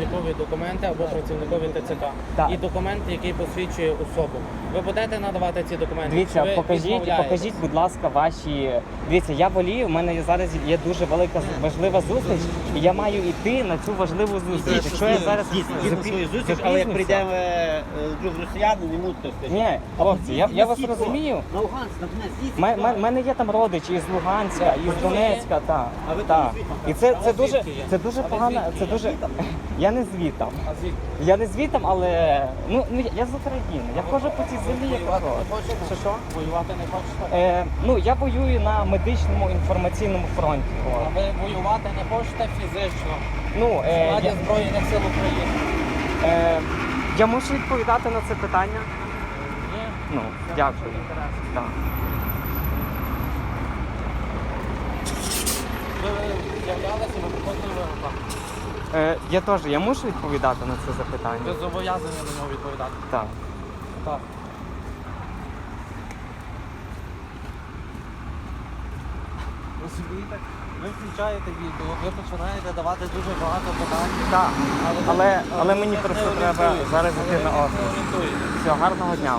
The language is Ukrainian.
облікові документи або працівникові ТЦК. Так. І документ, який посвідчує особу. Ви будете надавати ці документи? Дивіться, чи ви покажіть, відмовляєтесь? покажіть, будь ласка, ваші. Дивіться, я волію, у мене зараз є дуже велика важлива зустріч, і я маю йти на цю важливу зустріч. Якщо я зараз свою зустріч, але як прийде е, друг росіянин, йому то скажіть. Ні, хлопці, я, я вас розумію. На Луганськ, на. У мене є там родичі із Луганська, із Донецька, та, А ви та. там звідти? І це, це дуже, це дуже погано. Це дуже. Я не звітам. Я не звітам, але ну, ну я з України. Я ходжу по цій землі, як народ. Що що? Воювати не хочете? Е, ну я воюю на медичному інформаційному фронті. А От. ви воювати не хочете фізично? Ну, е, Раді я, Збройних сил України. е, я мушу відповідати на це питання. Ні? Ну, дякую. Так. Ви з'являлися, ви виходили в. Е, я теж я мушу відповідати на це запитання. Ви зобов'язані до нього відповідати. Так. Так. Розумієте? Ви включаєте відео, ви починаєте давати дуже багато питань. Так, але, але мені просто треба зараз йти на офіс. Все, гарного дня.